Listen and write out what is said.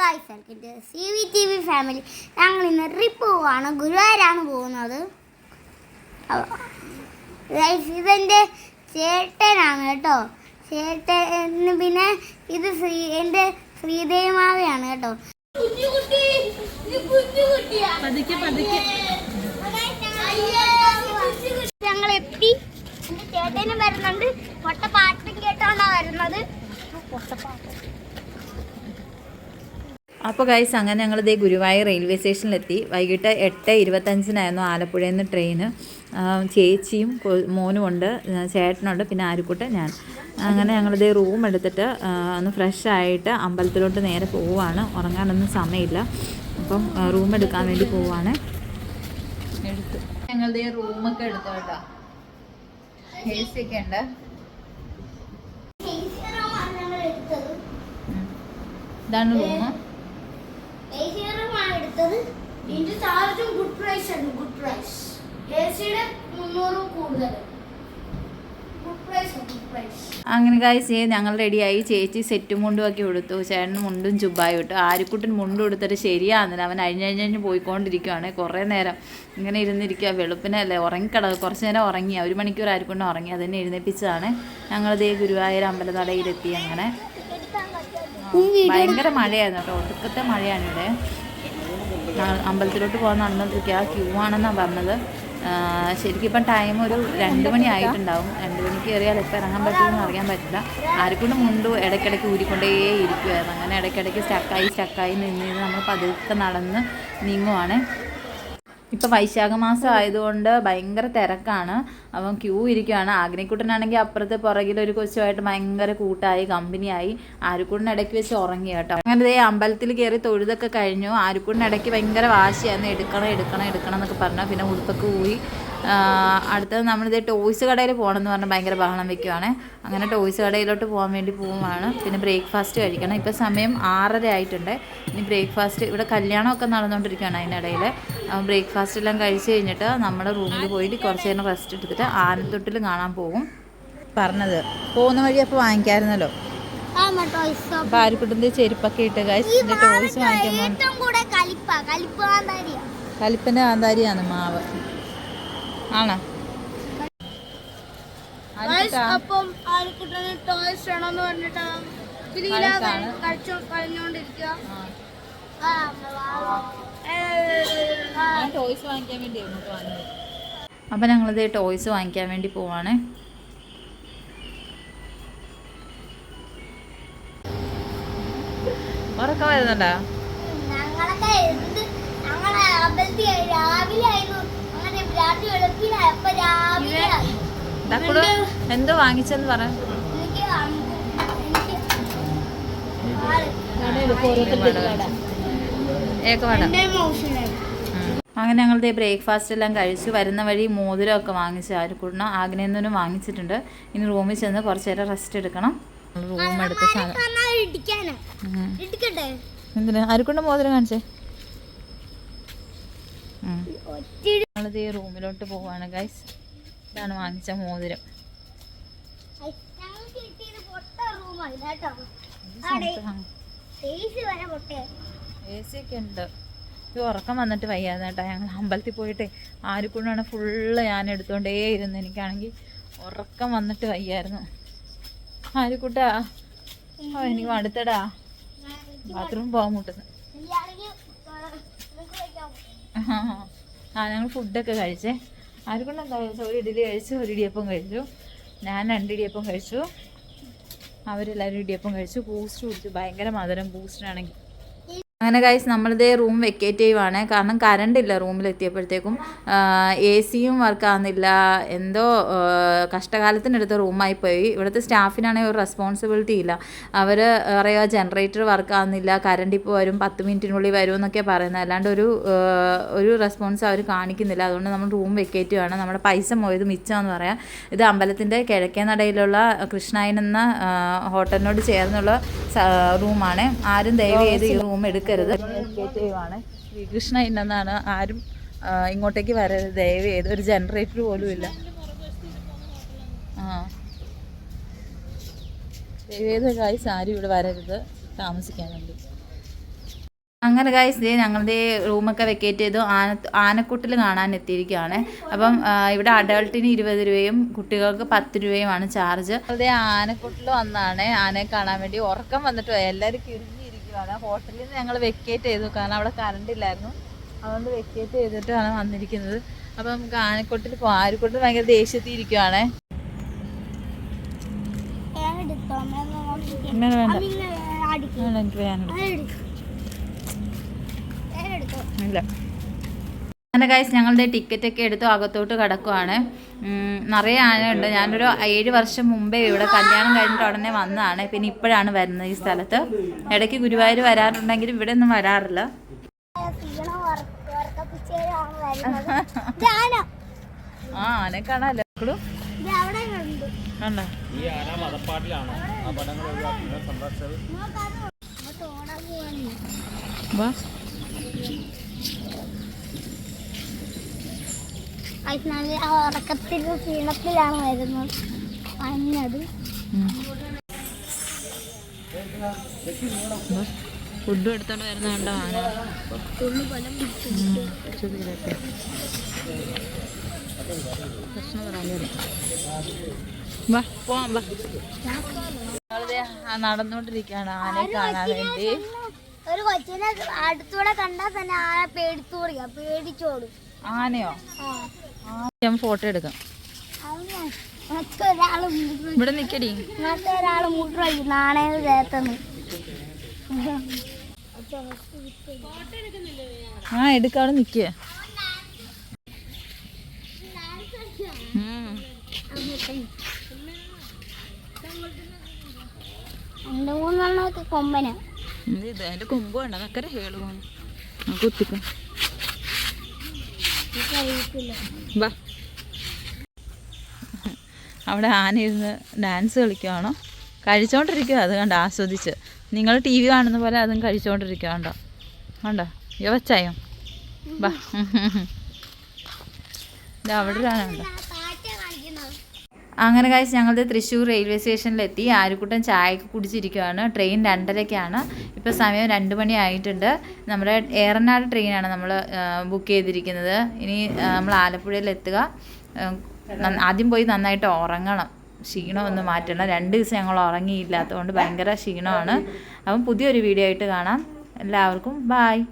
Guys welcome C V T V family ഞങ്ങൾ ഇന്ന് trip പോവാണ്. ഗുരുവായൂരാണ് പോകുന്നത്. ഗൈസ് ഇതെന്റെ ചേട്ടനാണ് കേട്ടോ. ചേട്ടൻ പിന്നെ ഇത് ശ്രീ എന്റെ ശ്രീദേവിമാവയാണ് കേട്ടോ. പതുക്കെ പതുക്കെ. ഞങ്ങൾ എത്തി. എന്റെ ചേട്ടനും വരുന്നുണ്ട്. പൊട്ട പാട്ടും കേട്ടോണ്ടാ വരുന്നത്. പൊട്ടപ്പാട്ട്. അപ്പോൾ ഗൈസ് അങ്ങനെ ഞങ്ങൾ ഇതേ ഗുരുവായൂർ റെയിൽവേ സ്റ്റേഷനിലെത്തി വൈകിട്ട് എട്ട് ഇരുപത്തഞ്ചിനായിരുന്നു ആലപ്പുഴയിൽ നിന്ന് ട്രെയിന് ചേച്ചിയും മോനും ഉണ്ട് ചേട്ടനുണ്ട് പിന്നെ ആരുക്കൂട്ട് ഞാൻ. അങ്ങനെ ഞങ്ങളിതേ റൂം എടുത്തിട്ട് ഒന്ന് ഫ്രഷ് ആയിട്ട് അമ്പലത്തിലോട്ട് നേരെ പോവുകയാണ് ഉറങ്ങാനൊന്നും സമയമില്ല. അപ്പം റൂം എടുക്കാൻ വേണ്ടി പോവുകയാണ് എടുത്തു. ഞങ്ങളുടെ റൂമൊക്കെ എടുത്തു കേട്ടോ. എ സി ഒക്കെ ഉണ്ട്. ഞങ്ങൾ എടുത്തത്. ഇതാണ് റൂം എടുത്തത്. ഗുഡ് പ്രൈസ് ആണ് ഗുഡ് പ്രൈസ് അങ്ങനെ കാഴ്ച ഞങ്ങൾ റെഡിയായി ചേച്ചി സെറ്റും മുണ്ടും ഒക്കെ കൊടുത്തു ചേട്ടൻ മുണ്ടും ചുബായി ഇട്ടു. ആരിക്കുട്ടൻ മുണ്ടും കൊടുത്തിട്ട് ശരിയാകുന്നില്ല അവൻ അഴിഞ്ഞഴിഞ്ഞ് പോയിക്കൊണ്ടിരിക്കുവാണ്. കുറേ നേരം ഇങ്ങനെ ഇരുന്നിരിക്കുക വെളുപ്പിനല്ലേ ഉറങ്ങിക്കിട കുറച്ച് നേരം ഉറങ്ങി. ഒരു മണിക്കൂർ ആരിക്കുട്ടൻ ഉറങ്ങി. അതിനെ എഴുന്നേപ്പിച്ചതാണ്. ഞങ്ങളിതേ ഗുരുവായൂർ അമ്പലത്തടയിലെത്തി അങ്ങനെ. ഭയങ്കര മഴയായിരുന്നു കേട്ടോ. ഒടുക്കത്തെ മഴയാണ് ഇവിടെ. അമ്പലത്തിലോട്ട് പോകാൻ നടന്നിട്ടിരിക്കുക ക്യൂ ആണെന്നാണ് പറഞ്ഞത്. ആ, ശരിക്കും ഇപ്പം ടൈം ഒരു രണ്ട് മണി ആയിട്ടുണ്ടാവും. രണ്ട് മണിക്ക് കയറിയാൽ എപ്പോൾ ഇറങ്ങാൻ പറ്റുമെന്ന് അറിയാൻ പറ്റില്ല. ആരെക്കൊണ്ട് മുണ്ട് ഇടയ്ക്കിടയ്ക്ക് ഊരിക്കൊണ്ടേ ഇരിക്കുമായിരുന്നു അങ്ങനെ ഇടയ്ക്കിടയ്ക്ക് സ്റ്റക്കായി സ്റ്റക്കായി നിന്ന് നിന്ന് നമ്മൾ പതുക്കെ നടന്ന് നീങ്ങുവാണ്. ഇപ്പം വൈശാഖ മാസം ആയതുകൊണ്ട് ഭയങ്കര തിരക്കാണ്. അവൻ ക്യൂ ഇരിക്കുകയാണ് ആഗ്നിക്കുട്ടനാണെങ്കിൽ അപ്പുറത്തെ പുറകിൽ ഒരു കൊച്ചുമായിട്ട് ഭയങ്കര കൂട്ടായി കമ്പനിയായി. ആരുക്കുട്ടൻ ഇടയ്ക്ക് വെച്ച് ഉറങ്ങി കേട്ടോ. അങ്ങനെ അമ്പലത്തിൽ കയറി തൊഴുതൊക്കെ കഴിഞ്ഞു. ആരുക്കുട്ടൻ ഇടയ്ക്ക് ഭയങ്കര വാശിയായിരുന്നു. എടുക്കണം എടുക്കണം എടുക്കണം എന്നൊക്കെ പറഞ്ഞു. പിന്നെ ഉടുപ്പൊക്കെ ആ, അടുത്തത് നമ്മളിത് ടോയ്സ് കടയിൽ പോകണം എന്ന് പറഞ്ഞാൽ ഭയങ്കര ബഹളം വെക്കുവാണ്. അങ്ങനെ ടോയ്സ് കടയിലോട്ട് പോകാൻ വേണ്ടി പോവുകയാണ് പിന്നെ ബ്രേക്ക്ഫാസ്റ്റ് കഴിക്കണം. ഇപ്പോൾ സമയം ആറര ആയിട്ടുണ്ട്. ഇനി ബ്രേക്ക്ഫാസ്റ്റ് ഇവിടെ കല്യാണമൊക്കെ നടന്നുകൊണ്ടിരിക്കുകയാണ് അതിനിടയിൽ. ബ്രേക്ക്ഫാസ്റ്റ് എല്ലാം കഴിച്ച് കഴിഞ്ഞിട്ട് നമ്മുടെ റൂമിൽ പോയിട്ട് കുറച്ച് നേരം റെസ്റ്റ് എടുത്തിട്ട് ആനത്തൊട്ടിൽ കാണാൻ പോകും പറഞ്ഞത്. പോകുന്ന വഴി അപ്പോൾ വാങ്ങിക്കാമായിരുന്നല്ലോ ആരിക്കുട്ടിന്റെ ചെരുപ്പൊക്കെ ഇട്ട് കഴിച്ച് ഈ ടോയ്സ് വാങ്ങിക്കാൻ കലിപ്പന്റെ കാന്താരിയാണ് മാവ്. ആണോ? അപ്പം ആൾക്കുട്ടന് ടോയ്സ് വേണമെന്ന് വാങ്ങിക്കാൻ അപ്പം ഞങ്ങളിത് ടോയ്സ് വാങ്ങിക്കാൻ വേണ്ടി പോവാണ്. ഉറക്കം വരുന്നുണ്ടോ? ഞങ്ങളൊക്കെ രാവിലെ എന്തോ വാങ്ങിച്ചെന്ന് പറയാം ഏക്കവാട അങ്ങനെ ഞങ്ങൾ ബ്രേക്ക്ഫാസ്റ്റ് എല്ലാം കഴിച്ചു. വരുന്ന വഴി മോതിരമൊക്കെ വാങ്ങിച്ചു ആരുക്കൂടണം ആഗ്നേന്ദനും വാങ്ങിച്ചിട്ടുണ്ട്. ഇനി റൂമിൽ ചെന്ന് കുറച്ച് നേരം റെസ്റ്റ് എടുക്കണം. റൂം എടുത്ത സാധനം. എന്തിനാ? ആരുക്കൊണ്ട് മോതിരം കാണിച്ചേ. ഞങ്ങളിത് ഈ റൂമിലോട്ട് പോവാണ് ഗൈസ് ഇതാണ് വാങ്ങിച്ച മോതിരം. എ സി ഒക്കെ ഉണ്ട്. ഇത് ഉറക്കം വന്നിട്ട് വയ്യാതെ കേട്ടോ. ഞങ്ങൾ അമ്പലത്തിൽ പോയിട്ട് ആരുക്കൊണ്ടാണ് ഫുള്ള് ഞാൻ എടുത്തുകൊണ്ടേ ഇരുന്നു എനിക്കാണെങ്കിൽ ഉറക്കം വന്നിട്ട് വയ്യായിരുന്നു. ആരുക്കൂട്ടാ? ഓ എനിക്ക് മടുത്തടാ. ബാത്റൂം പോകാൻ മുട്ടുന്നു. ആ ആ ഞങ്ങൾ ഫുഡൊക്കെ കഴിച്ചേ. ആർക്കൊണ്ട് എന്താ കഴിച്ചത് ഒരു ഇഡ്ഡലി കഴിച്ചു ഒരു ഇടിയപ്പം കഴിച്ചു. ഞാൻ രണ്ട് ഇടിയപ്പം കഴിച്ചു. അവരെല്ലാവരും ഇടിയപ്പം കഴിച്ചു. ബൂസ്റ്റ് കുടിച്ചു. ഭയങ്കര മധുരം. ബൂസ്റ്റിനാണെങ്കിൽ അങ്ങനെ ഗൈസ് നമ്മളിതേ റൂം വെക്കേറ്റ് ചെയ്യുവാണ് കാരണം കറണ്ട് ഇല്ല റൂമിൽ എത്തിയപ്പോഴത്തേക്കും. എ സിയും വർക്ക് ആകുന്നില്ല എന്തോ കഷ്ടകാലത്തിനെടുത്ത റൂമായി പോയി. ഇവിടുത്തെ സ്റ്റാഫിനാണെങ്കിൽ ഒരു റെസ്പോൺസിബിലിറ്റി ഇല്ല. അവർ പറയുക ജനറേറ്റർ വർക്ക് ആകുന്നില്ല കറണ്ട് ഇപ്പോൾ വരും പത്ത് മിനിറ്റിനുള്ളിൽ വരും എന്നൊക്കെ പറയുന്നത്. അല്ലാണ്ട് ഒരു ഒരു റെസ്പോൺസ് അവർ കാണിക്കുന്നില്ല. അതുകൊണ്ട് നമ്മൾ റൂം വെക്കേറ്റ് ചെയ്യുവാണ് നമ്മുടെ പൈസ പോയത് മിച്ചമെന്ന് പറയാം. ഇത് അമ്പലത്തിന്റെ കിഴക്കേ നടയിലുള്ള കൃഷ്ണായൻ എന്ന ഹോട്ടലിനോട് ചേർന്നുള്ള റൂമാണ് ആരും ദയവ് ചെയ്ത് ഈ റൂം എടുക്കരുത്. ശ്രീകൃഷ്ണ ഇന്നെന്നാണ് ആരും ഇങ്ങോട്ടേക്ക് വരരുത്. ദയവ് ചെയ്ത് ഒരു ജനറേറ്റർ പോലും ഇല്ല. ആ. ദയവേത് കായ്സ് ആരും ഇവിടെ വരരുത്. താമസിക്കാൻ വേണ്ടി. അങ്ങനെ ഗായ്സ് ദേ ഞങ്ങളുടെ റൂമൊക്കെ വെക്കേറ്റ് ചെയ്തു. ആന ആനക്കുട്ടിൽ കാണാൻ എത്തിയിരിക്കുകയാണ്. അപ്പം ഇവിടെ അഡൾട്ടിന് ഇരുപത് രൂപയും കുട്ടികൾക്ക് പത്ത് രൂപയുമാണ് ചാർജ് അതേ ആനക്കുട്ടിൽ വന്നാണ്. ആനയെ കാണാൻ വേണ്ടി ഉറക്കം വന്നിട്ട് എല്ലാവരും എല്ലാവരും കിഴിഞ്ഞിരിക്കുകയാണ് ഹോട്ടലിൽ നിന്ന് ഞങ്ങൾ വെക്കേറ്റ് ചെയ്തു. കാരണം അവിടെ കറണ്ട് ഇല്ലായിരുന്നു. അതുകൊണ്ട് വെക്കേറ്റ് ചെയ്തിട്ടാണ് വന്നിരിക്കുന്നത്. അപ്പം നമുക്ക് ആനക്കുട്ടിൽ പോകാം ആനക്കുട്ടിൽ ഭയങ്കര ദേഷ്യത്തിൽ ഇരിക്കുവാണേ. വേണ്ട. എനിക്ക് വേണ്ട ഇല്ല. അങ്ങനെ ഗൈസ് ഞങ്ങളുടെ ടിക്കറ്റ് ഒക്കെ എടുത്തു അകത്തോട്ട് കിടക്കുവാണ്. നിറയെ ആനയുണ്ട് ഞാനൊരു ഏഴ് വർഷം മുമ്പേ ഇവിടെ കല്യാണം കഴിഞ്ഞിട്ട് ഉടനെ വന്നതാണ്. പിന്നെ ഇപ്പോഴാണ് വരുന്നത് ഈ സ്ഥലത്ത്. ഇടയ്ക്ക് ഗുരുവായൂർ വരാറുണ്ടെങ്കിലും ഇവിടെ ഒന്നും വരാറില്ല. ആ ആനെ ഉണ്ട് കണ്ടോ ഈ നല്ല ഉറക്കത്തിൽ ക്ഷീണത്തിലാണ് വരുന്നത് വന്നത്. ഫുഡ് എടുത്തോണ്ട് വരുന്ന കണ്ടോ ആന? വാ പോവാം വാ. ആ നടന്നുകൊണ്ടിരിക്കുകയാണ് ആനയെ കാണാൻ വേണ്ടി. ഒരു കൊച്ചിനെ അടുത്തൂടെ കണ്ടാൽ തന്നെ ആന പേടിത്തോടിയ പേടിച്ചോടും ആനയോ? ഞാൻ ഫോട്ടോ എടുക്കാം. മറ്റൊരാൾ ഇവിടെ നിക്കടി. മറ്റൊരാൾ മുട്ടുവയ്ക്കും നാണയം ചേർത്തെന്ന് ആ എടുക്കാതെ നിക്കുക രണ്ട് മൂന്നെണ്ണമൊക്കെ കൊമ്പന. ഇത് അതിന്റെ കൊമ്പ് വേണ്ട നക്കര ഹേൾ പോകണം നമുക്ക് അറിയത്തില്ല വാ. അവിടെ ആന ഇരുന്ന് ഡാൻസ് കളിക്കുവാണോ? കഴിച്ചോണ്ടിരിക്കുക അത് കണ്ട ആസ്വദിച്ച്. നിങ്ങൾ ടി വി കാണുന്ന പോലെ അതും കഴിച്ചുകൊണ്ടിരിക്കുക കണ്ടോ? കണ്ടോ? യോ വച്ചായോ? വാ. ഇത് അവിടെ ഒരു ആന ഉണ്ടോ കാറ്റ കാണിക്കുന്നത് അങ്ങനെ കഴിച്ച് ഞങ്ങളുടെ തൃശ്ശൂർ റെയിൽവേ സ്റ്റേഷനിലെത്തി ആരുക്കുട്ടൻ ചായക്ക് കുടിച്ചിരിക്കുകയാണ് ട്രെയിൻ രണ്ടരയ്ക്കാണ് ഇപ്പോൾ സമയം രണ്ട് മണി ആയിട്ടുണ്ട്. നമ്മുടെ ഏറനാട് ട്രെയിനാണ് നമ്മൾ ബുക്ക് ചെയ്തിരിക്കുന്നത്. ഇനി നമ്മൾ ആലപ്പുഴയിൽ എത്തുക ആദ്യം പോയി നന്നായിട്ട് ഉറങ്ങണം. ക്ഷീണം ഒന്ന് മാറ്റണം. രണ്ട് ദിവസം ഞങ്ങൾ ഉറങ്ങിയില്ലാത്തതുകൊണ്ട് ഭയങ്കര ക്ഷീണമാണ്. അപ്പം പുതിയൊരു വീഡിയോ ആയിട്ട് കാണാം. എല്ലാവർക്കും ബായ്